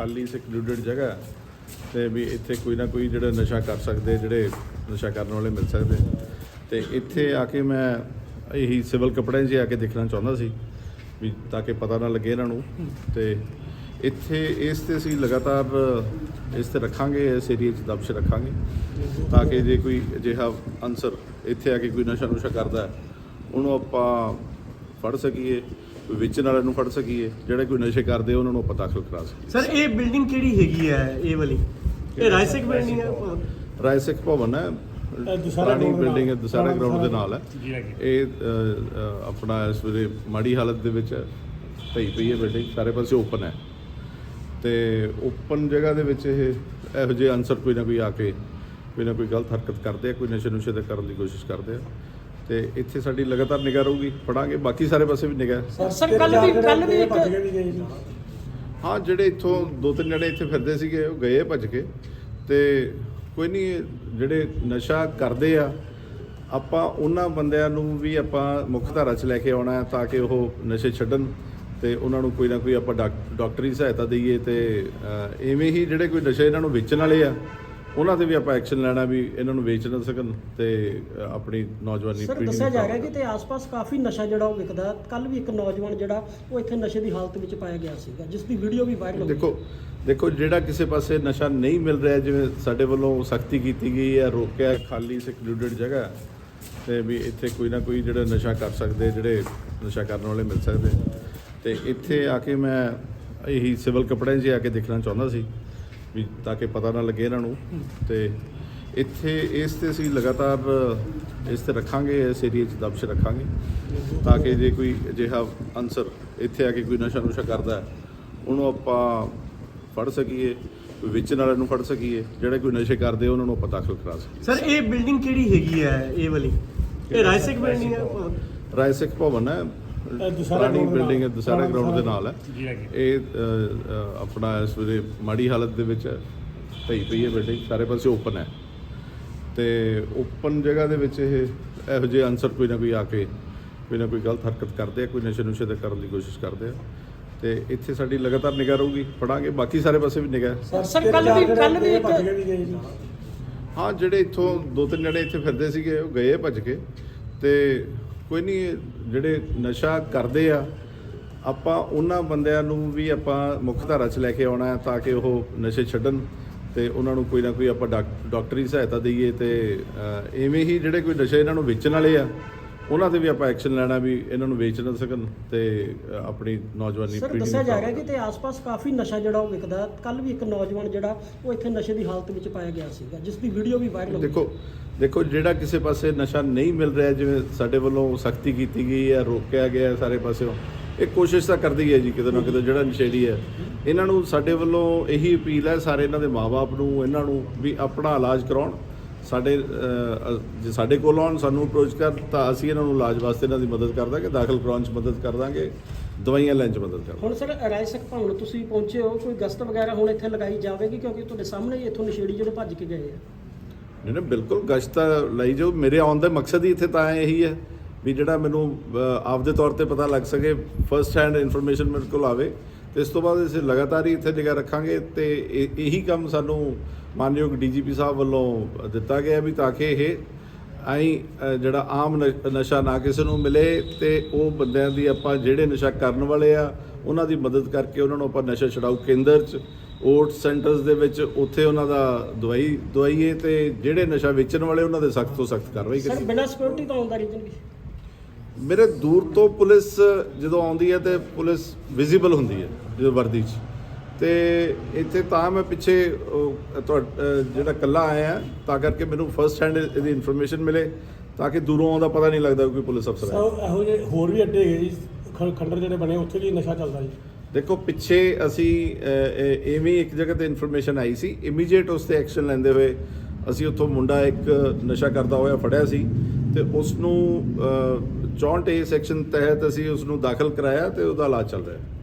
ਖਾਲੀ ਸਿਕਲੂਡਡ ਜਗ੍ਹਾ ਹੈ ਤੇ ਵੀ ਇੱਥੇ ਕੋਈ ਨਾ ਕੋਈ ਜਿਹੜਾ ਨਸ਼ਾ ਕਰ ਸਕਦੇ, ਜਿਹੜੇ ਨਸ਼ਾ ਕਰਨ ਵਾਲੇ ਮਿਲ ਸਕਦੇ। ਤੇ ਇੱਥੇ ਆ ਕੇ ਮੈਂ ਇਹੀ ਸਿਵਲ ਕੱਪੜਿਆਂ 'ਚ ਆ ਕੇ ਦੇਖਣਾ ਚਾਹੁੰਦਾ ਸੀ ਵੀ ਤਾਂ ਕਿ ਪਤਾ ਨਾ ਲੱਗੇ ਇਹਨਾਂ ਨੂੰ। ਤੇ ਇੱਥੇ ਇਸ ਤੇ ਅਸੀਂ ਲਗਾਤਾਰ ਇਸ ਤੇ ਰੱਖਾਂਗੇ, ਇਸ ਏਰੀਏ 'ਚ ਦਬਸ਼ ਰੱਖਾਂਗੇ ਤਾਂ ਕਿ ਜੇ ਕੋਈ ਅਜਿਹਾ ਅਨਸਰ ਇੱਥੇ ਆ ਕੇ ਕੋਈ ਨਸ਼ਾ ਨੁਸ਼ਾ ਕਰਦਾ ਉਹਨੂੰ ਆਪਾਂ ਫੜ ਸਕੀਏ। ਵੇਚਣ ਵਾਲਿਆਂ ਨੂੰ ਫੜ ਸਕੀਏ ਜਿਹੜੇ ਕੋਈ ਨਸ਼ੇ ਕਰਦੇ ਉਹਨਾਂ ਨੂੰ ਆਪਾਂ ਦਾਖਲ ਕਰਾ ਸਕੀਏ। ਸਰ ਇਹ ਬਿਲਡਿੰਗ ਕਿਹੜੀ ਹੈਗੀ ਹੈ ਇਹ ਵਾਲੀ? ਇਹ ਰਾਇਸਿਕ ਬਿਲਡਿੰਗ ਹੈ? ਰਾਏ ਸਿੱਖ ਭਵਨ ਹੈ। ਪੁਰਾਣੀ ਬਿਲਡਿੰਗ ਹੈ ਨਾਲ। ਦੁਸਹਿਰਾ ਗਰਾਊਂਡ ਦੇ ਨਾਲ ਹੈ। ਇਹ ਆਪਣਾ ਇਸ ਵੇਲੇ ਮਾੜੀ ਹਾਲਤ ਦੇ ਵਿੱਚ ਢਈ ਪਈ ਹੈ ਬਿਲਡਿੰਗ ਸਾਰੇ ਪਾਸੇ ਓਪਨ ਹੈ। ਤੇ ਓਪਨ ਜਗ੍ਹਾ ਦੇ ਵਿੱਚ ਇਹ ਇਹੋ ਜਿਹੇ ਅਨਸਰ ਕੋਈ ਨਾ ਕੋਈ ਆ ਕੇ ਕੋਈ ਨਾ ਕੋਈ ਗਲਤ ਹਰਕਤ ਕਰਦੇ ਆ ਕੋਈ ਨਸ਼ੇ ਨੁਸ਼ੇ ਦੇ ਕਰਨ ਦੀ ਕੋਸ਼ਿਸ਼ ਕਰਦੇ ਆ। ਤੇ ਇੱਥੇ ਸਾਡੀ ਲਗਾਤਾਰ ਨਿਗਾਹ ਰਹੂਗੀ। ਫੜਾਂਗੇ। ਬਾਕੀ ਸਾਰੇ ਪਾਸੇ ਵੀ ਨਿਗਾਹ ਸਰ, ਕੱਲ੍ਹ ਵੀ- ਕੱਲ੍ਹ ਵੀ ਇੱਕ- ਹਾਂ ਜਿਹੜੇ ਇੱਥੋਂ ਦੋ ਤਿੰਨ ਜਣੇ ਇੱਥੇ ਫਿਰਦੇ ਸੀਗੇ ਉਹ ਗਏ ਭੱਜ ਕੇ। ਤੇ ਕੋਈ ਨਹੀਂ ਜਿਹੜੇ ਨਸ਼ਾ ਕਰਦੇ ਆ ਆਪਾਂ ਉਹਨਾਂ ਬੰਦਿਆਂ ਨੂੰ ਵੀ ਆਪਾਂ ਮੁੱਖ ਧਾਰਾ 'ਚ ਲੈ ਕੇ ਆਉਣਾ ਹੈ ਤਾਂ ਕਿ ਉਹ ਨਸ਼ੇ ਛੱਡਣ ਤੇ ਉਹਨਾਂ ਨੂੰ ਕੋਈ ਨਾ ਕੋਈ ਆਪਾਂ ਡਾਕ- ਡਾਕਟਰੀ ਸਹਾਇਤਾ ਦਈਏ ਤੇ ਅ, ਐਵੇਂ ਹੀ ਜਿਹੜੇ ਕੋਈ ਨਸ਼ੇ ਇਹਨਾਂ ਨੂੰ ਵੇਚਣ ਵਾਲੇ ਆ ਉਹਨਾਂ ਤੇ ਵੀ ਆਪਾਂ ਐਕਸ਼ਨ ਲੈਣਾ ਵੀ ਇਹਨਾਂ ਨੂੰ ਵੇਚ ਨਾ ਸਕਣ ਤੇ ਆਪਣੀ ਨੌਜਵਾਨੀ ਸਰ ਦੱਸਿਆ ਜਾ ਰਿਹਾ। ਕਿ ਤੇ ਆਸ-ਪਾਸ ਕਾਫੀ ਨਸ਼ਾ ਜਿਹੜਾ ਉਹ ਵਿਕਦਾ ਕੱਲ ਵੀ ਇੱਕ ਨੌਜਵਾਨ ਜਿਹੜਾ ਉਹ ਇੱਥੇ ਨਸ਼ੇ ਦੀ ਹਾਲਤ ਵਿੱਚ ਪਾਇਆ ਗਿਆ ਸੀਗਾ ਜਿਸ ਦੀ ਵੀਡੀਓ ਵੀ ਵਾਇਰਲ ਹੋਈ ਦੇਖੋ ਦੇਖੋ ਜਿਹੜਾ ਕਿਸੇ ਪਾਸੇ ਨਸ਼ਾ ਨਹੀਂ ਮਿਲ ਰਿਹਾ ਜਿਵੇਂ ਸਾਡੇ ਵੱਲੋਂ ਸਖਤੀ ਕੀਤੀ ਗਈ ਹੈ ਰੋਕਿਆ ਖਾਲੀ ਸਿਕਲੂਡਡ ਜਗ੍ਹਾ ਹੈ, ਤੇ ਵੀ ਇੱਥੇ ਕੋਈ ਨਾ ਕੋਈ ਜਿਹੜਾ ਨਸ਼ਾ ਕਰ ਸਕਦੇ ਜਿਹੜੇ ਨਸ਼ਾ ਕਰਨ ਵਾਲੇ ਮਿਲ ਸਕਦੇ। ਤੇ ਇੱਥੇ ਆ ਕੇ ਮੈਂ ਇਹੀ ਸਿਵਲ ਕੱਪੜਿਆਂ 'ਚ ਆ ਕੇ ਦੇਖਣਾ ਚਾਹੁੰਦਾ ਸੀ। ਵੀ ਤਾਂ ਕਿ ਪਤਾ ਨਾ ਲੱਗੇ ਇਹਨਾਂ ਨੂੰ। ਤੇ ਇੱਥੇ ਇਸ ਤੇ ਅਸੀਂ ਲਗਾਤਾਰ ਇਸ ਤੇ ਰੱਖਾਂਗੇ ਇਸ ਏਰੀਏ 'ਚ ਦਬਸ਼ ਰੱਖਾਂਗੇ। ਤਾਂ ਕਿ ਜੇ ਕੋਈ ਅਜਿਹਾ ਅਨਸਰ ਇੱਥੇ ਆ ਕੇ ਕੋਈ ਨਸ਼ਾ ਨੁਸ਼ਾ ਕਰਦਾ ਹੈ, ਉਹਨੂੰ ਆਪਾਂ ਫੜ ਸਕੀਏ ਵੇਚਣ ਵਾਲਿਆਂ ਨੂੰ ਫੜ ਸਕੀਏ ਜਿਹੜੇ ਕੋਈ ਨਸ਼ੇ ਕਰਦੇ ਉਹਨਾਂ ਨੂੰ ਆਪਾਂ ਦਾਖਲ ਕਰਾ ਸਕੀਏ। ਸਰ ਇਹ ਬਿਲਡਿੰਗ ਕਿਹੜੀ ਹੈਗੀ ਹੈ ਇਹ ਵਾਲੀ? ਇਹ ਰਾਇਸਿਕ ਬਿਲਡਿੰਗ ਹੈ? ਰਾਏ ਸਿੱਖ ਭਵਨ ਹੈ। ਪੁਰਾਣੀ ਬਿਲਡਿੰਗ ਹੈ। ਦੁਸਹਿਰਾ ਗਰਾਊਂਡ ਦੇ ਨਾਲ ਹੈ। ਇਹ ਆਪਣਾ ਇਸ ਵੇਲੇ ਮਾੜੀ ਹਾਲਤ ਦੇ ਵਿੱਚ ਹੈ ਢਈ ਪਈ ਹੈ ਬਿਲਡਿੰਗ ਸਾਰੇ ਪਾਸੇ ਓਪਨ ਹੈ। ਤੇ ਓਪਨ ਜਗ੍ਹਾ ਦੇ ਵਿੱਚ ਇਹ ਇਹੋ ਜਿਹੇ ਅਨਸਰ ਕੋਈ ਨਾ ਕੋਈ ਆ ਕੇ ਕੋਈ ਨਾ ਕੋਈ ਗਲਤ ਹਰਕਤ ਕਰਦੇ ਆ ਕੋਈ ਨਸ਼ੇ ਨੁਸ਼ੇ ਦੇ ਕਰਨ ਦੀ ਕੋਸ਼ਿਸ਼ ਕਰਦੇ ਆ। ਤੇ ਇੱਥੇ ਸਾਡੀ ਲਗਾਤਾਰ ਨਿਗਾਹ ਰਹੂਗੀ ਫੜਾਂਗੇ ਬਾਕੀ ਸਾਰੇ ਪਾਸੇ ਵੀ ਨਿਗਾਹ। ਸਰ, ਕੱਲ੍ਹ ਵੀ- ਕੱਲ੍ਹ ਵੀ ਇੱਕ- ਹਾਂ ਜਿਹੜੇ ਇੱਥੋਂ ਦੋ ਤਿੰਨ ਜਣੇ ਇੱਥੇ ਫਿਰਦੇ ਸੀਗੇ ਉਹ ਗਏ ਭੱਜ ਕੇ। ਤੇ ਕੋਈ ਨਹੀਂ ਜਿਹੜੇ ਨਸ਼ਾ ਕਰਦੇ ਆ ਆਪਾਂ ਉਹਨਾਂ ਬੰਦਿਆਂ ਨੂੰ ਵੀ ਆਪਾਂ ਮੁੱਖ ਧਾਰਾ 'ਚ ਲੈ ਕੇ ਆਉਣਾ ਤਾਂ ਕਿ ਉਹ ਨਸ਼ੇ ਛੱਡਣ ਤੇ ਉਹਨਾਂ ਨੂੰ ਕੋਈ ਨਾ ਕੋਈ ਆਪਾਂ ਡਾਕ- ਡਾਕਟਰੀ ਸਹਾਇਤਾ ਦਈਏ ਤੇ ਅ, ਐਵੇਂ ਹੀ ਜਿਹੜੇ ਕੋਈ ਨਸ਼ੇ ਇਹਨਾਂ ਨੂੰ ਵੇਚਣ ਵਾਲੇ ਆ ਉਹਨਾਂ ਤੇ ਵੀ ਆਪਾਂ ਐਕਸ਼ਨ ਲੈਣਾ ਵੀ ਇਹਨਾਂ ਨੂੰ ਵੇਚ ਨਾ ਸਕਣ ਤੇ ਆਪਣੀ ਨੌਜਵਾਨੀ ਸਰ ਪੀੜ੍ਹੀ ਦੱਸਿਆ ਜਾ ਰਿਹਾ। ਕਿ ਤੇ ਆਸ-ਪਾਸ ਕਾਫੀ ਨਸ਼ਾ ਜਿਹੜਾ ਉਹ ਵਿਕਦਾ ਕੱਲ ਵੀ ਇੱਕ ਨੌਜਵਾਨ ਜਿਹੜਾ ਉਹ ਇੱਥੇ ਨਸ਼ੇ ਦੀ ਹਾਲਤ ਵਿੱਚ ਪਾਇਆ ਗਿਆ ਸੀਗਾ ਜਿਸ ਦੀ ਵੀਡੀਓ ਵੀ ਵਾਇਰਲ ਹੋਈ। ਦੇਖੋ ਦੇਖੋ ਜਿਹੜਾ ਕਿਸੇ ਪਾਸੇ ਨਸ਼ਾ ਨਹੀਂ ਮਿਲ ਰਿਹਾ ਜਿਵੇਂ ਸਾਡੇ ਵੱਲੋਂ ਸਖਤੀ ਕੀਤੀ ਗਈ ਹੈ ਰੋਕਿਆ ਗਿਆ ਸਾਰੇ ਪਾਸਿਓਂ ਇਹ ਕੋਸ਼ਿਸ਼ ਤਾਂ ਕਰਦੀ ਹੈ ਜੀ ਕਿਤੇ ਨਾ ਕਿਤੇ ਜਿਹੜਾ ਨਸ਼ੇੜੀ ਹੈ। ਇਹਨਾਂ ਨੂੰ ਸਾਡੇ ਵੱਲੋਂ ਇਹੀ ਅਪੀਲ ਹੈ ਸਾਰੇ ਇਹਨਾਂ ਦੇ ਮਾਪੇ ਨੂੰ ਇਹਨਾਂ ਨੂੰ ਵੀ ਆਪਣਾ ਇਲਾਜ ਕਰਾਉਣ। ਸਾਡੇ ਜੇ ਸਾਡੇ ਕੋਲ ਆਉਣ ਸਾਨੂੰ ਅਪਰੋਚ ਕਰ ਤਾਂ ਅਸੀਂ ਇਹਨਾਂ ਨੂੰ ਇਲਾਜ ਵਾਸਤੇ ਇਹਨਾਂ ਦੀ ਮਦਦ ਕਰ ਦਾਂਗੇ ਦਾਖਲ ਕਰਾਉਣ 'ਚ ਮਦਦ ਕਰ ਦਾਂਗੇ ਦਵਾਈਆਂ ਲੈਣ 'ਚ ਮਦਦ ਕਰ ਹੁਣ ਸਰ ਰਾਇਸਕ ਭਵਨ ਤੁਸੀਂ ਪਹੁੰਚੇ ਹੋ ਕੋਈ ਗਸਤ ਵਗੈਰਾ ਹੁਣ ਇੱਥੇ ਲਗਾਈ ਜਾਵੇਗੀ ਕਿਉਂਕਿ ਤੁਹਾਡੇ ਸਾਹਮਣੇ ਹੀ ਇੱਥੋਂ ਨਸ਼ੇੜੀ ਜਿਹੜੇ ਭੱਜ ਕੇ ਗਏ ਆ? ਨਹੀਂ ਨਹੀਂ ਬਿਲਕੁਲ ਗਸ਼ਤ ਤਾਂ ਲਈ ਜੋ ਮੇਰੇ ਆਉਣ ਦਾ ਮਕਸਦ ਹੀ ਇੱਥੇ ਤਾਂ ਇਹੀ ਹੈ ਵੀ ਜਿਹੜਾ ਮੈਨੂੰ ਆਪਦੇ ਤੌਰ ਤੇ ਪਤਾ ਲੱਗ ਸਕੇ ਫਰਸਟ ਹੈਂਡ ਇਨਫੋਰਮੇਸ਼ਨ ਮੇਰੇ ਕੋਲ ਆਵੇ। ਤੇ ਇਸ ਤੋਂ ਬਾਅਦ ਅਸੀਂ ਲਗਾਤਾਰ ਹੀ ਇੱਥੇ ਨਿਗਾਹ ਰੱਖਾਂਗੇ ਤੇ ਇਹ- ਕੰਮ ਸਾਨੂੰ ਮਾਨਯੋਗ ਡੀਜੀਪੀ ਸਾਹਿਬ ਵੱਲੋਂ ਦਿੱਤਾ ਗਿਆ ਵੀ ਤਾਂ ਕਿ ਇਹ ਆਈ ਜਿਹੜਾ ਆਮ ਨਸ਼ਾ ਨਾ ਕਿਸੇ ਨੂੰ ਮਿਲੇ ਤੇ ਉਹ ਬੰਦਿਆਂ ਦੀ ਆਪਾਂ ਜਿਹੜੇ ਨਸ਼ਾ ਕਰਨ ਵਾਲੇ ਆ ਉਹਨਾਂ ਦੀ ਮਦਦ ਕਰਕੇ ਉਹਨਾਂ ਨੂੰ ਆਪਾਂ ਨਸ਼ਾ ਛਡਾਊ ਕੇਂਦਰ 'ਚ ਓਟ ਸੈਂਟਰਸ ਦੇ ਵਿੱਚ ਉੱਥੇ ਉਹਨਾਂ ਦਾ ਦਵਾਈ ਦਵਾਈਏ ਤੇ ਜਿਹੜੇ ਨਸ਼ਾ ਵੇਚਣ ਵਾਲੇ ਉਹਨਾਂ ਦੇ ਸਖਤ ਤੋਂ ਸਖਤ ਕਾਰਵਾਈ ਸਰ ਕਰੀਏ ਬਿਨਾਂ ਸਿਕਿਉਰਿਟੀ ਤੋਂ ਆਉਂਦਾ ਰੀਜਨ ਕੀ? ਮੇਰੇ ਦੂਰ ਤੋਂ ਪੁਲਿਸ ਜਦੋਂ ਆਉਂਦੀ ਹੈ ਤੇ ਪੁਲਿਸ ਵਿਜ਼ੀਬਲ ਹੁੰਦੀ ਹੈ ਜਦੋਂ ਵਰਦੀ 'ਚ। ਤੇ ਇੱਥੇ ਤਾਂ ਮੈਂ ਪਿੱਛੇ ਜਿਹੜਾ ਕੱਲਾ ਆਇਆ ਤਾਂ ਕਰਕੇ ਮੈਨੂੰ ਫਰਸਟ ਹੈਂਡ ਇਹਦੀ ਇਨਫੋਰਮੇਸ਼ਨ ਮਿਲੇ ਤਾਂ ਕਿ ਦੂਰੋਂ ਆਉਂਦਾ ਪਤਾ ਨਹੀਂ ਲੱਗਦਾ ਕੋਈ ਪੁਲਿਸ ਅਫਸਰ ਹੈ ਸਰ ਇਹੋ ਜਿਹੇ ਹੋਰ ਵੀ ਅੱਡੇ ਹੈਗੇ ਜੀ ਖੰਡਰ ਜਿਹੜੇ ਬਣੇ ਉੱਥੇ ਵੀ ਨਸ਼ਾ ਚੱਲਦਾ ਜੀ। ਦੇਖੋ ਪਿੱਛੇ ਅਸੀਂ ਐਵੇਂ ਇੱਕ ਜਗ੍ਹਾ ਤੇ ਇਨਫੋਰਮੇਸ਼ਨ ਆਈ ਸੀ ਇਮੀਡੀਏਟ ਉਸ ਤੇ ਐਕਸ਼ਨ ਲੈਂਦੇ ਹੋਏ ਅਸੀਂ ਉੱਥੋਂ ਮੁੰਡਾ ਇੱਕ ਨਸ਼ਾ ਕਰਦਾ ਹੋਇਆ ਫੜਿਆ ਸੀ ਤੇ ਉਸ ਨੂੰ ਅਹ, 64 ਏ ਸੈਕਸ਼ਨ ਤਹਿਤ ਅਸੀਂ ਉਸ ਨੂੰ ਦਾਖਲ ਕਰਾਇਆ ਤੇ ਉਹਦਾ ਇਲਾਜ ਚੱਲ ਰਿਹਾ ਹੈ।